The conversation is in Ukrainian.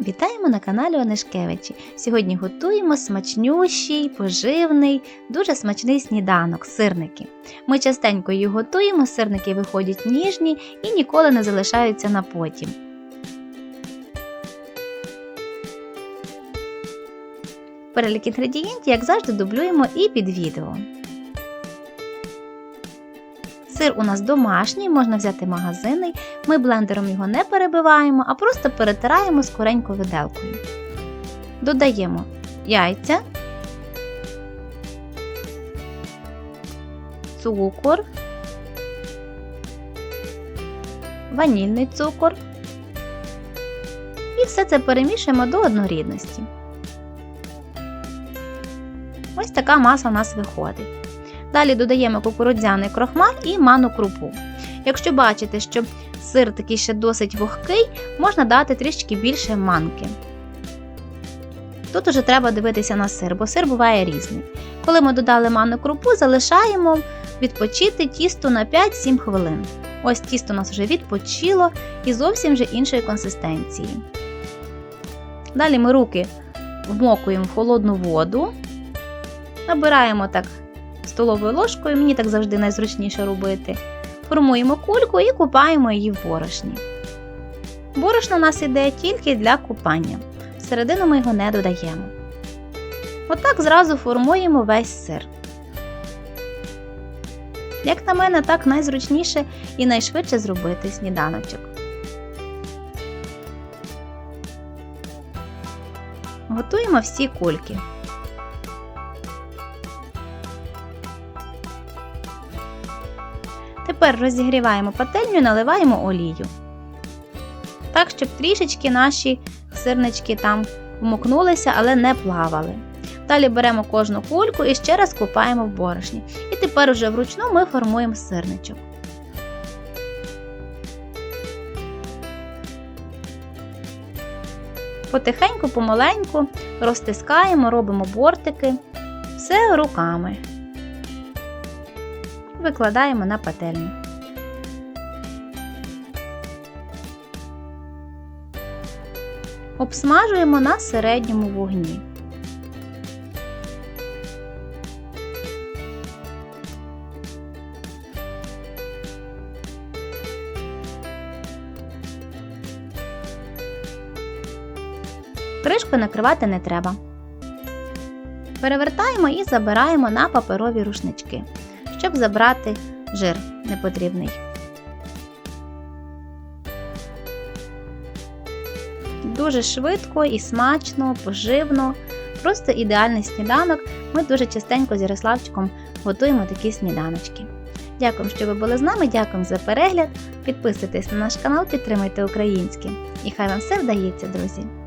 Вітаємо на каналі Онишкевичі. Сьогодні готуємо смачнющий, поживний, дуже смачний сніданок сирники. Ми частенько їх готуємо, сирники виходять ніжні і ніколи не залишаються на потім. Перелік інгредієнтів, як завжди, дублюємо і під відео. Сир у нас домашній, можна взяти магазинний. Ми блендером його не перебиваємо, а просто перетираємо скоренько виделкою. Додаємо яйця, цукор, ванільний цукор. І все це перемішуємо до однорідності. Ось така маса у нас виходить. Далі додаємо кукурудзяний крохмаль і ману крупу. Якщо бачите, що сир такий ще досить вогкий, можна дати трішки більше манки. Тут уже треба дивитися на сир, бо сир буває різний. Коли ми додали ману крупу, залишаємо відпочити тісто на 5-7 хвилин. Ось тісто у нас вже відпочило і зовсім вже іншої консистенції. Далі ми руки вмокуємо в холодну воду, набираємо так столовою ложкою, мені так завжди найзручніше робити. Формуємо кульку і купаємо її в борошні. Борошно у нас іде тільки для купання. Всередину ми його не додаємо. Отак зразу формуємо весь сир. Як на мене, так найзручніше і найшвидше зробити сніданочок. Готуємо всі кульки. Тепер розігріваємо пательню, наливаємо олію. Так, щоб трішечки наші сирнички там вмокнулися, але не плавали. Далі беремо кожну кульку і ще раз купаємо в борошні. І тепер уже вручну ми формуємо сирничок. Потихеньку, помаленьку розтискаємо, робимо бортики, все руками викладаємо на пательню. Обсмажуємо на середньому вогні. Кришку накривати не треба. Перевертаємо і забираємо на паперові рушнички щоб забрати жир непотрібний. Дуже швидко і смачно, поживно, просто ідеальний сніданок. Ми дуже частенько з Ярославчиком готуємо такі сніданочки. Дякую, що ви були з нами, дякую за перегляд. Підписуйтесь на наш канал, підтримуйте українське. І хай вам все вдається, друзі!